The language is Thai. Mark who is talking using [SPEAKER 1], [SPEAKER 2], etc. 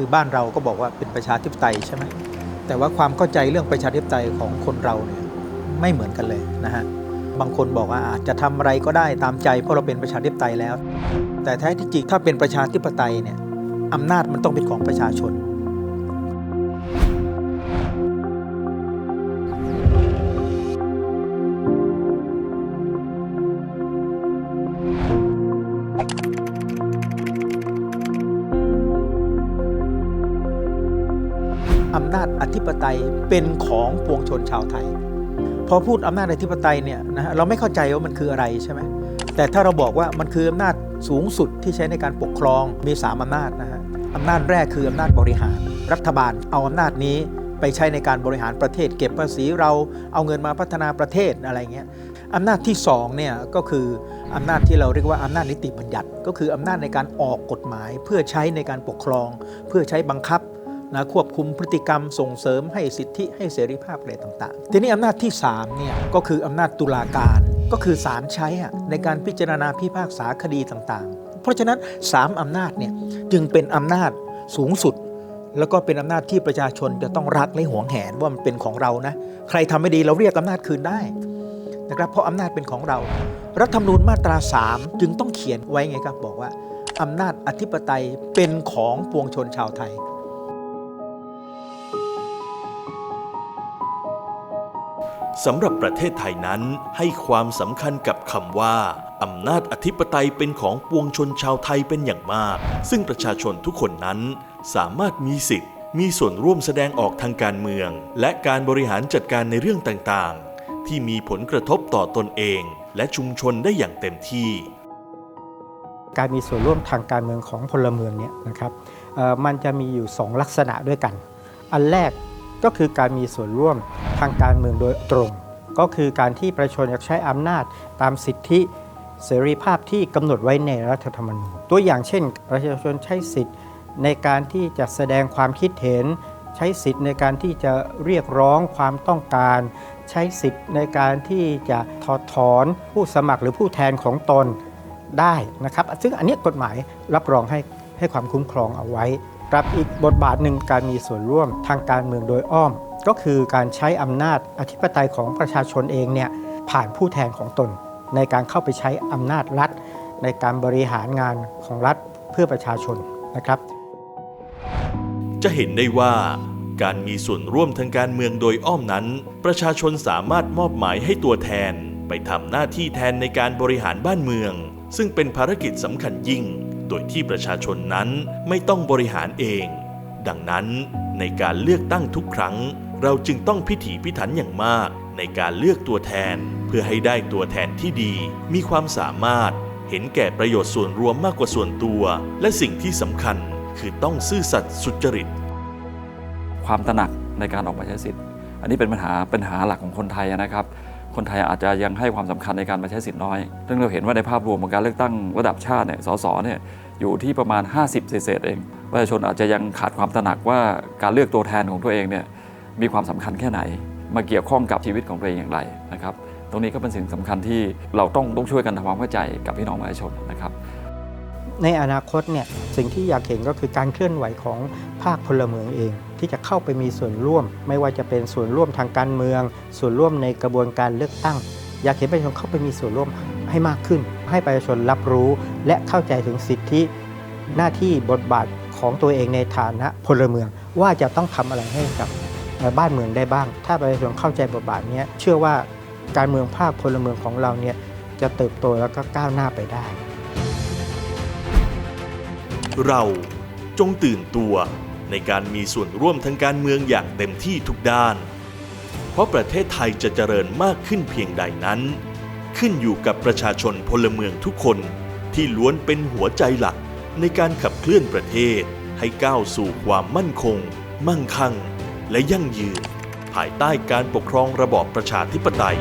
[SPEAKER 1] คือบ้านเราก็บอกว่าเป็นประชาธิปไตยใช่ไหมแต่ว่าความเข้าใจเรื่องประชาธิปไตยของคนเราเนี่ยไม่เหมือนกันเลยนะฮะบางคนบอกว่าอาจจะทำอะไรก็ได้ตามใจเพราะเราเป็นประชาธิปไตยแล้ว แต่แท้ที่จริงถ้าเป็นประชาธิปไตยเนี่ยอำนาจมันต้องเป็นของประชาชนำนาจอธิปไตยเป็นของปวงชนชาวไทย พอพูดอำนาจอธิปไตยเนี่ยนะฮะเราไม่เข้าใจว่ามันคืออะไรใช่ไหมแต่ถ้าเราบอกว่ามันคืออำนาจสูงสุดที่ใช้ในการปกครองมีสามอำนาจนะฮะอำนาจแรกคืออำนาจบริหาร รัฐบาลเอาอำนาจนี้ไปใช้ในการบริหารประเทศ เก็บภาษีเราเอาเงินมาพัฒนาประเทศอะไรเงี้ยอำนาจที่สองเนี่ยก็คืออำนาจที่เราเรียกว่าอำนาจนิติบัญญัติ ก็คืออำนาจในการออกกฎหมาย เพื่อใช้ในการปกครอง เพื่อใช้บังคับ นะควบคุมพฤติกรรมส่งเสริมให้สิทธิให้เสรีภาพอะไรต่างๆ ทีนี้อำนาจที่3เนี่ยก็คืออำนาจตุลาการก็คือศาลใช้ในการพิจารณาพิพากษาคดีต่างๆ เพราะฉะนั้น 3 อำนาจเนี่ยจึงเป็นอำนาจสูงสุด แล้วก็เป็นอำนาจที่ประชาชนจะต้องรักและหวงแหนว่ามันเป็นของเรานะใครทำไม่ดีเราเรียกอำนาจคืนได้นะครับเพราะอำนาจเป็นของเรา รัฐธรรมนูญมาตรา 3 จึงต้องเขียนไว้ไงครับบอกว่าอำนาจอธิปไตยเป็นของปวงชนชาวไทย
[SPEAKER 2] สำหรับประเทศไทยนั้นให้ความสำคัญกับคำว่าอำนาจอธิปไตยเป็นของปวงชนชาวไทยเป็นอย่างมาก ซึ่งประชาชนทุกคนนั้นสามารถมีสิทธิ์ มีส่วนร่วมแสดงออกทางการเมือง และการบริหารจัดการในเรื่องต่างๆ ที่มีผลกระทบต่อตนเอง และชุมชนได้อย่างเต็มที่
[SPEAKER 3] การมีส่วนร่วมทางการเมืองของพลเมืองเนี่ยนะครับมันจะมีอยู่ 2 ลักษณะด้วยกัน อันแรก ก็คือการมีส่วนร่วมทางการเมืองโดยตรง ก็คือการที่ประชาชนอยากใช้อำนาจตามสิทธิเสรีภาพที่กำหนดไว้ในรัฐธรรมนูญตัวอย่างเช่น ประชาชนใช้สิทธิ์ในการที่จะแสดงความคิดเห็น ใช้สิทธิ์ในการที่จะเรียกร้องความต้องการ ใช้สิทธิ์ในการที่จะถอดถอนผู้สมัครหรือผู้แทนของตนได้นะครับ ซึ่งอันนี้กฎหมายรับรองให้ให้ความคุ้มครองเอาไว้ ครับอีกบทบาทหนึ่งการมีส่วนร่วมทางการเมืองโดยอ้อม ก็คือการใช้อำนาจอธิปไตยของประชาชนเองเนี่ยผ่านผู้แทนของตน ในการเข้าไปใช้อำนาจรัฐ ในการบริหารงานของรัฐเพื่อประชาชนนะครับ
[SPEAKER 2] จะเห็นได้ว่าการมีส่วนร่วมทางการเมืองโดยอ้อมนั้น ประชาชนสามารถมอบหมายให้ตัวแทน ไปทำหน้าที่แทนในการบริหารบ้านเมือง ซึ่งเป็นภารกิจสำคัญยิ่ง โดยที่ประชาชนนั้นไม่ต้องบริหารเอง ดังนั้นในการเลือกตั้งทุกครั้ง เราจึงต้องพิถีพิถันอย่างมากในการเลือกตัวแทน เพื่อให้ได้ตัวแทนที่ดี มีความสามารถ เห็นแก่ประโยชน์ส่วนรวมมากกว่าส่วนตัว และสิ่งที่สำคัญคือต้องซื่อสัตย์สุจริต
[SPEAKER 4] ความตระหนักในการออกมาใช้สิทธิ์ อันนี้เป็นปัญหาปัญหาหลักของคนไทยนะครับ คนไทยอาจจะยังให้ความสำคัญในการมาใช้สิทธิ์น้อย ซึ่งเราเห็นว่าในภาพรวมของการเลือกตั้งระดับชาติเนี่ย สสเนี่ยอยู่ที่ประมาณ 50 เศษเอง ประชาชนอาจจะยังขาดความตระหนักว่าการเลือกตัวแทนของตัวเองเนี่ยมีความสำคัญแค่ไหน มาเกี่ยวข้องกับชีวิตของตัวเองอย่างไรนะครับ ตรงนี้ก็เป็นสิ่งสำคัญที่เราต้องต้องช่วยกันทำความเข้าใจกับพี่น้องประชาชนนะครับ
[SPEAKER 3] ในอนาคตเนี่ยสิ่งที่อยากเห็นก็คือการเคลื่อนไหวของภาคพลเมืองเอง ที่จะเข้าไปมีส่วนร่วม ไม่ว่าจะเป็นส่วนร่วมทางการเมือง ส่วนร่วมในกระบวนการเลือกตั้ง อยากเห็นประชาชนเข้าไปมีส่วนร่วมให้มากขึ้น ให้ประชาชนรับรู้และเข้าใจถึงสิทธิหน้าที่บทบาทของตัวเองในฐานะพลเมือง ว่าจะต้องทำอะไรให้กับบ้านเมืองได้บ้าง ถ้าประชาชนเข้าใจบทบาทนี้เชื่อว่าการเมืองภาคพลเมืองของเราเนี่ยจะเติบโตแล้วก็ก้าวหน้าไปได้
[SPEAKER 2] เราจงตื่นตัว ในการมีส่วนร่วมทางการเมืองอย่างเต็มที่ทุกด้าน เพราะประเทศไทยจะเจริญมากขึ้นเพียงใดนั้น ขึ้นอยู่กับประชาชนพลเมืองทุกคนที่ล้วนเป็นหัวใจหลักในการขับเคลื่อนประเทศให้ก้าวสู่ความมั่นคง มั่งคั่ง และยั่งยืน ภายใต้การปกครองระบอบประชาธิปไตย